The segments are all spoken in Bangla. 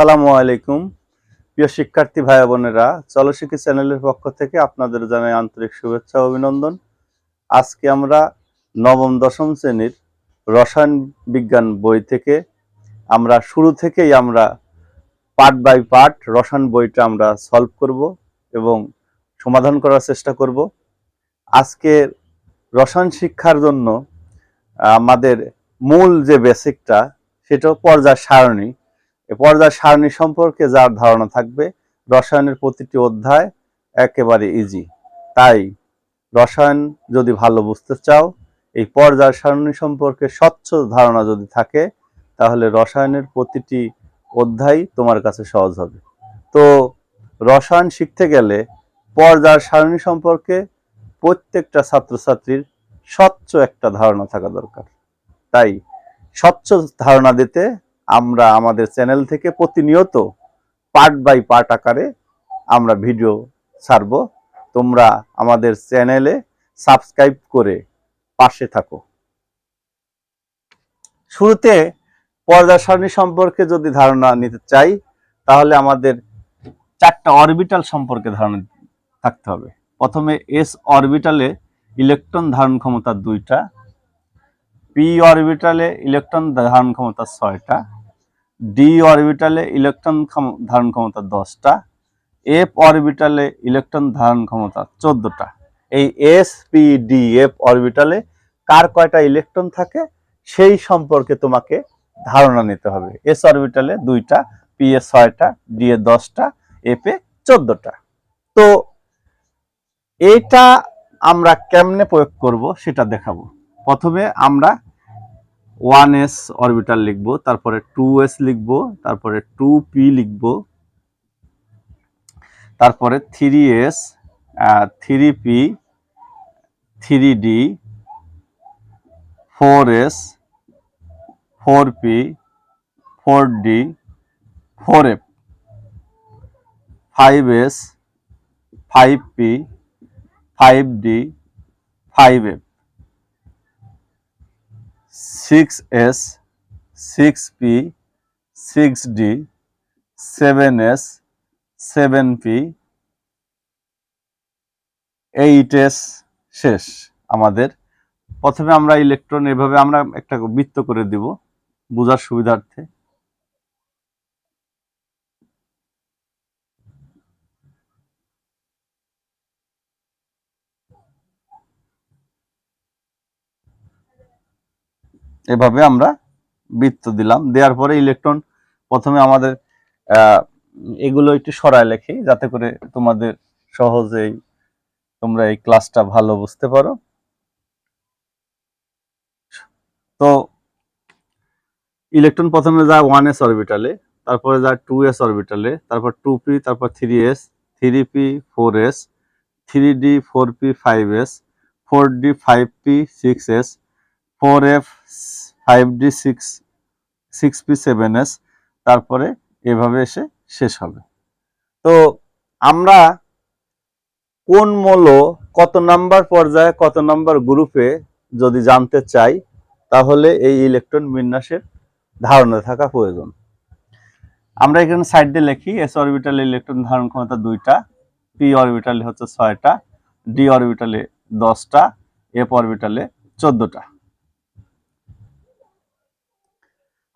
আসসালামু আলাইকুম। প্রিয় শিক্ষার্থী ভাই বোনেরা চলশিক্ষী চ্যানেলের পক্ষ থেকে আপনাদের জানাই আন্তরিক শুভেচ্ছা অভিনন্দন। আজকে আমরা নবম, দশম শ্রেণির রসায়ন বিজ্ঞান বই থেকে আমরা শুরু থেকেই আমরা পার্ট বাই পার্ট রসায়ন বইটা আমরা সলভ করব এবং সমাধান করার চেষ্টা করব। আজকে রসায়ন শিক্ষার জন্য আমাদের মূল যে বেসিকটা সেটা পর্যায় সারণী। পর্যায় সারণী সম্পর্কে যার ধারণা থাকবে, রসায়নের প্রতিটি অধ্যায় একেবারে ইজি তাই রসায়ন যদি ভালো বুঝতে চাও, এই পর্যায় সারণী সম্পর্কে স্বচ্ছ ধারণা যদি থাকে, তাহলে রসায়নের প্রতিটি অধ্যায় তোমার কাছে সহজ হবে। তো রসায়ন শিখতে গেলে পর্যায় সারণী সম্পর্কে প্রত্যেকটা ছাত্রছাত্রীর স্বচ্ছ একটা ধারণা থাকা দরকার। তাই স্বচ্ছ ধারণা দিতে আমরা আমাদের চ্যানেল থেকে প্রতিনিয়ত পার্ট বাই পার্ট আকারে আমরা ভিডিও ছাড়ব। তোমরা আমাদের চ্যানেলে সাবস্ক্রাইব করে পাশে থাকো। শুরুতে পর্দা সারণী সম্পর্কে যদি ধারণা নিতে চাই, তাহলে আমাদের চারটা অরবিটাল সম্পর্কে ধারণা থাকতে হবে। প্রথমে এস অরবিটালে ইলেকট্রন ধারণ ক্ষমতা দুইটা, পি অরবিটালে ইলেকট্রন ধারণ ক্ষমতা ছয়টা ডি অরবিটালে ইলেকট্রন ধারণ ক্ষমতা দশটা এফ অরবিটালে ইলেকট্রন ধারণ ক্ষমতা চোদ্দটা। এই এস পি ডি এফ অরবিটালে কার কয়টা ইলেকট্রন থাকে সেই সম্পর্কে তোমাকে ধারণা নিতে হবে। এস অরবিটালে দুইটা পি এ ছয়টা ডি এ দশটা এফ এ চোদ্দটা। তো এটা আমরা কেমনে প্রয়োগ করব সেটা দেখাবো। প্রথমে আমরা ওয়ান এস অরবিটাল লিখব, তারপরে টু এস লিখব, তারপরে টু পি লিখব, তারপরে three s three p, three d, four s, four p, four d, four f, five s, five p, five d, five f. Six s six p six d seven s seven p eight s শেষ আমাদের। প্রথমে আমরা ইলেকট্রন এভাবে আমরা একটা বৃত্ত করে দিব বোঝার সুবিধার্থে। এভাবে আমরা বৃত্ত দিলাম। দেওয়ার পরে ইলেকট্রন প্রথমে আমাদের এগুলো একটু সরায় লেখি, যাতে করে তোমাদের সহজেই তোমরা এই ক্লাসটা ভালো বুঝতে পারো। তো ইলেকট্রন প্রথমে যায় ওয়ান এস অরবিটালে তারপরে যায় টু এস অরবিটালে তারপর টু পি তারপর three s three p four s three d four p five s four d five p six s four f five d six six p seven s তারপরে এভাবে এসে শেষ হবে। তো আমরা কোন মৌল, কত নাম্বার পর্যায়ে, কত নাম্বার গ্রুপে যদি জানতে চাই, তাহলে এই ইলেকট্রন বিন্যাসের ধারণা থাকা প্রয়োজন। আমরা এখানে সাইড দিয়ে লিখি এস অরবিটালে ইলেকট্রন ধারণ ক্ষমতা দুইটা পি অরবিটালে হচ্ছে ছয়টা ডি অরবিটালে দশটা এফ অরবিটালে চোদ্দটা।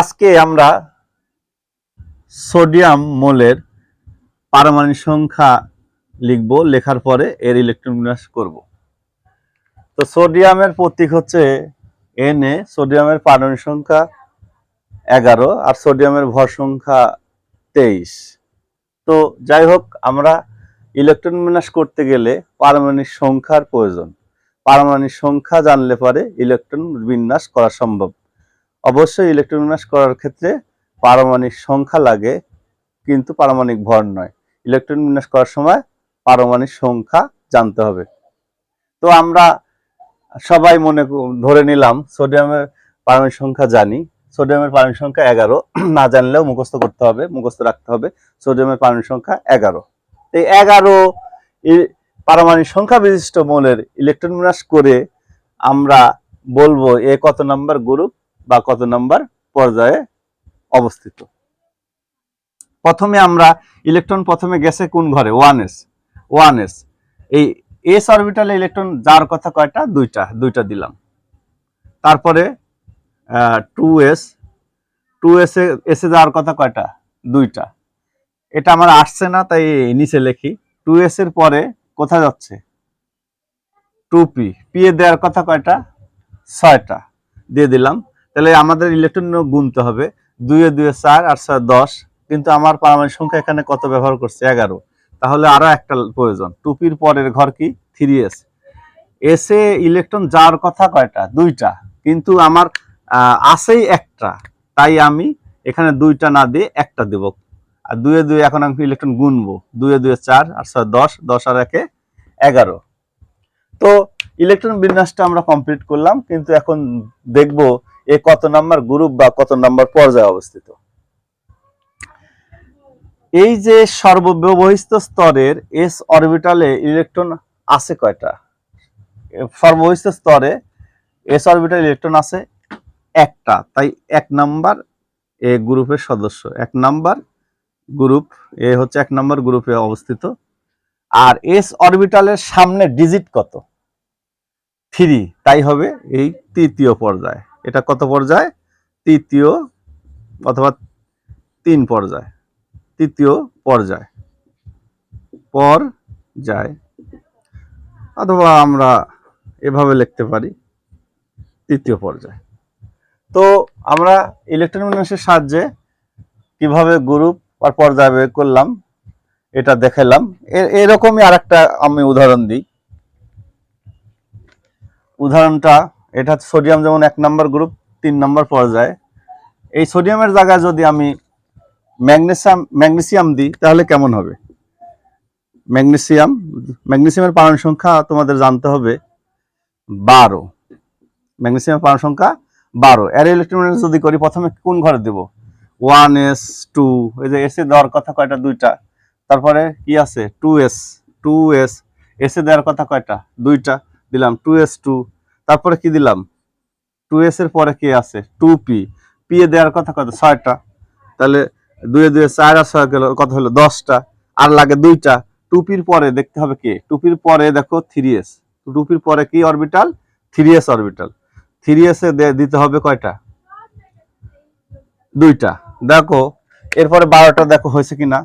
আজকে আমরা সোডিয়াম মোলের পারমাণবিক সংখ্যা লিখব, লেখার পরে এর ইলেকট্রন বিন্যাস করব। তো সোডিয়ামের প্রতীক হচ্ছে এন এ সোডিয়ামের পারমাণবিক সংখ্যা এগারো আর সোডিয়ামের ভর সংখ্যা তেইশ। তো যাই হোক, আমরা ইলেকট্রন বিন্যাস করতে গেলে পারমাণবিক সংখ্যার প্রয়োজন। পারমাণবিক সংখ্যা জানলে পরে ইলেকট্রন বিন্যাস করা সম্ভব। অবশ্যই ইলেকট্রন বিন্যাস করার ক্ষেত্রে পারমাণবিক সংখ্যা লাগে, কিন্তু পারমাণবিক ভর নয়। ইলেকট্রন বিন্যাস করার সময় পারমাণবিক সংখ্যা জানতে হবে। তো আমরা সবাই মনে ধরে নিলাম সোডিয়ামের পারমাণবিক সংখ্যা জানি। সোডিয়ামের পারমাণবিক সংখ্যা এগারো। না জানলেও মুখস্থ করতে হবে, মুখস্থ রাখতে হবে। সোডিয়ামের পারমাণবিক সংখ্যা এগারো। এই এগারো পারমাণবিক সংখ্যা বিশিষ্ট মৌলের ইলেকট্রন বিন্যাস করে আমরা বলব এ কত নাম্বার গ্রুপ বা কত নম্বর পর্যায়ে অবস্থিত? প্রথমে আমরা ইলেকট্রন প্রথমে গেছে কোন ঘরে? One s. One s. এই এস অরবিটালে ইলেকট্রন যার কথা কয়টা? দুইটা দুইটা দিলাম। তারপরে টু এস। টু এসে এসে যাওয়ার কথা কয়টা? দুইটা। এটা আমার আসছে না, তাই নিচে লিখি। টু এস এর পরে কোথায় যাচ্ছে? Two P. পি এ দেওয়ার কথা কয়টা? ছয়টা। দিয়ে দিলাম। তাহলে আমাদের ইলেকট্রন গুনতে হবে। দুইয়ে দুয়ে চার আর ছয়, দশ। কিন্তু আমার পারমাণবিক সংখ্যা এখানে কত ব্যবহার করছে? এগারো। তাহলে আরও একটা প্রয়োজন। টুপির পরের ঘর কি? Three S. এসে ইলেকট্রন যাওয়ার কথা কয়টা? দুইটা। কিন্তু আমার আছেই একটা। তাই আমি এখানে দুইটা না দিয়ে একটা দেব। আর দুয়ে দুয়ে এখন আমি ইলেকট্রন গুনবো। দুয়ে দুয়ে চার আর ছয়, দশ। দশ আর একে এগারো। তো ইলেকট্রন বিন্যাসটা আমরা কমপ্লিট করলাম। কিন্তু এখন দেখব এ কত নাম্বার গ্রুপ বা কত নাম্বার পর্যায়ে অবস্থিত? এই যে সর্বব্যবহিত স্তরের এস অরবিটালে ইলেকট্রন আছে কয়টা? সর্ববহিত স্তরে এস অরবিটাল ইলেকট্রন আছে একটা, তাই এক নাম্বার এ গ্রুপের সদস্য, এক নাম্বার গ্রুপ এ হচ্ছে এক নাম্বার গ্রুপে অবস্থিত। আর এস অরবিটালের সামনে ডিজিট কত? থ্রি তাই হবে এই তৃতীয় পর্যায়। এটা কত পর্যায়? তৃতীয় অথবা তিন পর্যায়। তৃতীয় পর্যায়। পর যায় অথবা আমরা এভাবে লিখতে পারি। তৃতীয় পর্যায়। তো আমরা ইলেকট্রন বিন্যাসের সাহায্যে কীভাবে গ্রুপ আর পর্যায় বের করলাম, এটা দেখালাম। এরকমই আরেকটা আমি উদাহরণ দিই। উদাহরণটা এটা সোডিয়াম যেমন এক নম্বর গ্রুপ, তিন নম্বর পর্যায়ে এই সোডিয়ামের জায়গায় যদি আমি ম্যাগনেসিয়াম ম্যাগনেসিয়াম দিই, তাহলে কেমন হবে? ম্যাগনেসিয়াম, ম্যাগনেসিয়ামের পারমাণবিক সংখ্যা তোমাদের জানতে হবে বারো। ম্যাগনেসিয়ামের পারমাণবিক সংখ্যা বারো। এর ইলেকট্রন যদি করি, প্রথমে কোন ঘরে দেব? ওয়ান এস টু, এই যে এসে দেওয়ার কথা কয়টা? দুইটা। তারপরে কি আছে? টু এস টু এস, এসে দেওয়ার কথা কয়টা? দুইটা। দিলাম টু এস টু তারপরে কি দিলাম? টু এস এর পরে কে আছে? টু পি পি এ দেওয়ার কথা কত? ছয়টা। তাহলে দুয়ে দুয়ে চার আর ছয় গেল কত হলো? দশটা। আর লাগে দুইটা। টুপির পরে দেখতে হবে কি? টুপির পরে দেখো থ্রি এস টুপির পরে কি orbital three s orbital three s এ দিতে হবে কয়টা? দুইটা। দেখো, এরপরে বারোটা দেখো হয়েছে কিনা?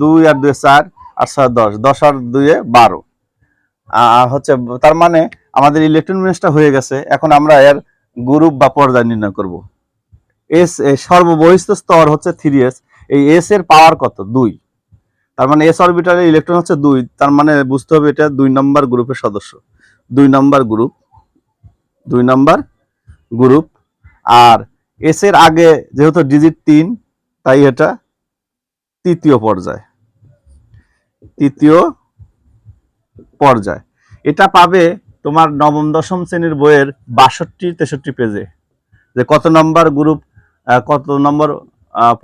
দুই আর দুই চার আর ছয় দশ। দশ আর দুয়ে বারো। আর হচ্ছে তার মানে আমাদের ইলেকট্রন বিন্যাসটা হয়ে গেছে, এখন আমরা এর গ্রুপ বা পর্যায় নির্ণয় করব। এস সর্ববহিষ্ঠ স্তর হচ্ছে থ্রি এস এই এস এর পাওয়ার কত? দুই। তার মানে এস অরবিটালে ইলেকট্রন হচ্ছে দুই, তার মানে বুঝতে হবে এটা দুই নম্বর গ্রুপের সদস্য। দুই নম্বর গ্রুপ দুই নম্বর গ্রুপ আর এস এর আগে যেহেতু ডিজিট তিন, তাই এটা তৃতীয় পর্যায়। তৃতীয় পর্যায়। এটা পাবে তোমার নবম, দশম শ্রেণির বইয়ের বাষট্টি, তেষট্টি পেজে। যে কত নম্বর গ্রুপ কত নম্বর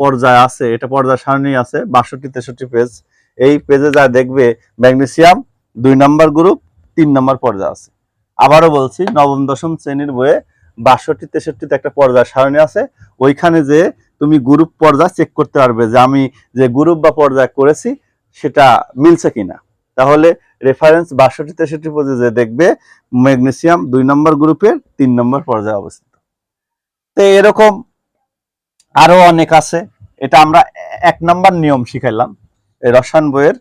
পর্যায় আছে, এটা পর্যায় সারণী আছে, বাষট্টি, তেষট্টি পেজ। এই পেজে যা দেখবে, ম্যাগনেসিয়াম, দুই নম্বর গ্রুপ, তিন নম্বর পর্যায় আছে। আবারও বলছি, নবম, দশম শ্রেণির বইয়ে বাষট্টি, তেষট্টিতে একটা পর্যায় সারণী আছে। ওইখানে যে তুমি গ্রুপ পর্যায় চেক করতে পারবে যে আমি যে গ্রুপ বা পর্যায় করেছি, সেটা মিলছে কিনা। তাহলে রেফারেন্স বাষট্টি, তেষট্টি পর্যায়ে দেখবে ম্যাগনেসিয়াম দুই নম্বর গ্রুপের তিন নম্বর পর্যায়ে অবস্থিত। তো এরকম আরও অনেক আছে। এটা আমরা এক নম্বর নিয়ম শিখাইলাম। রসায়ন বইয়ের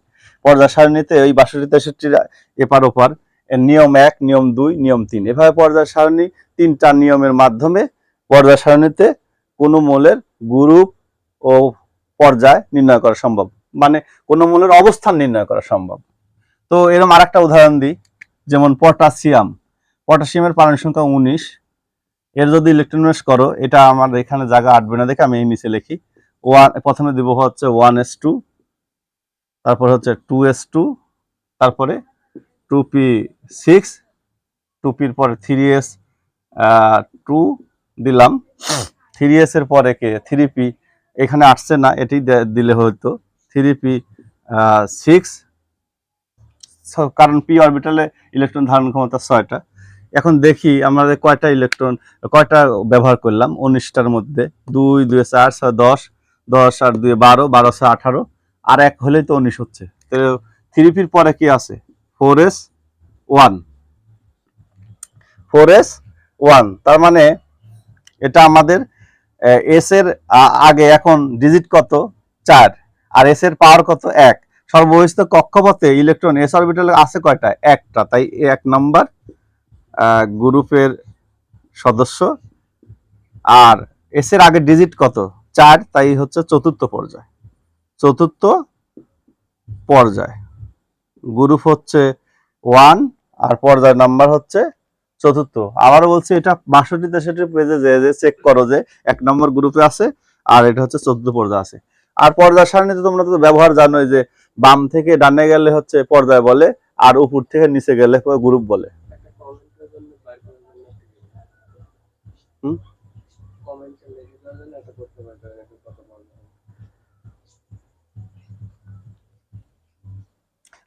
পর্যায় সারণীতে ওই বাষট্টি তেষট্টির এপার ওপার। নিয়ম এক, নিয়ম দুই, নিয়ম তিন। এভাবে পর্যায় সারণী তিনটা নিয়মের মাধ্যমে পর্যায় সারণীতে কোনো মৌলের গ্রুপ ও পর্যায় নির্ণয় করা সম্ভব। মানে কোনো মৌলের অবস্থান নির্ণয় করা সম্ভব। তো এরকম আরেকটা উদাহরণ দিই, যেমন পটাশিয়াম। পটাশিয়ামের পারমাণবিক সংখ্যা উনিশ। এর যদি ইলেকট্রনিক্স করো, এটা আমার এখানে জায়গা আটবে না, দেখে আমি এই নিচে লিখি। ওয়ান, প্রথমে দিব হচ্ছে ওয়ান এস টু, তারপর হচ্ছে টু এস টু, তারপরে টু পি সিক্স, টু পির পরে থ্রি এস টু দিলাম। থ্রি এস এর পরে কে? Three P. এখানে আসছে না, এটি দিলে হয়তো। থ্রি পি সিক্স কারণ পি অরবিটালে ইলেকট্রন ধারণ ক্ষমতা ছয়টা। এখন দেখি আমাদের কয়টা ইলেকট্রন কয়টা ব্যবহার করলাম? উনিশটার মধ্যে। দুই দুই চার, ছয়, দশ দশ আর দুই বারো বারো, ছয়, আঠারো, আর এক হলেই তো উনিশ হচ্ছে। তো থ্রি পির পরে কি আছে? Four s one four s one তার মানে এটা আমাদের এস এর আগে এখন ডিজিট কত? চার। আর এস এর পাওয়ার কত? এক। সর্ববহিষ্ঠ কক্ষপথে ইলেকট্রন এস অরবিটালে আছে কয়টা? একটা, তাই এক নাম্বার গ্রুপের সদস্য। আর এস এর আগে ডিজিট কত? চার, তাই হচ্ছে চতুর্থ পর্যায়। চতুর্থ পর্যায়। গ্রুপ হচ্ছে ওয়ান, আর পর্যায় নাম্বার হচ্ছে চতুর্থ। আবার বলছি, এটা বাষট্টি, তেষট্টি পেজে যে যে চেক করো যে এক নম্বর গ্রুপে আছে, আর এটা হচ্ছে চতুর্থ পর্যায়ে আছে। আর পর্যায় সারণীতে তোমরা তো ব্যবহার জানোই যে বাম থেকে ডানে গেলে হচ্ছে পর্দায় বলে আর উপর থেকে নিচে গেলে গ্রুপ বলে।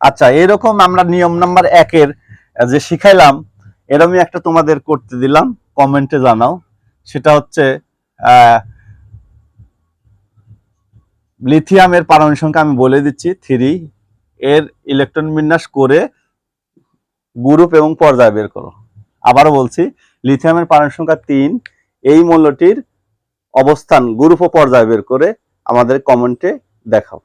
আচ্ছা এরকম আমরা নিয়ম নাম্বার একের যে শিখাইলাম এরকমই একটা তোমাদের করতে দিলাম কমেন্টে জানাও। সেটা হচ্ছে আহ, লিথিয়ামের পারমাণবিক সংখ্যা আমি বলে দিচ্ছি থ্রি এর ইলেকট্রন বিন্যাস করে গ্রুপ এবং পর্যায় বের করো। আবারও বলছি লিথিয়ামের পারমাণবিক সংখ্যা তিন, এই মূল্যটির অবস্থান গ্রুপ ও পর্যায় বের করে আমাদের কমেন্টে দেখাও।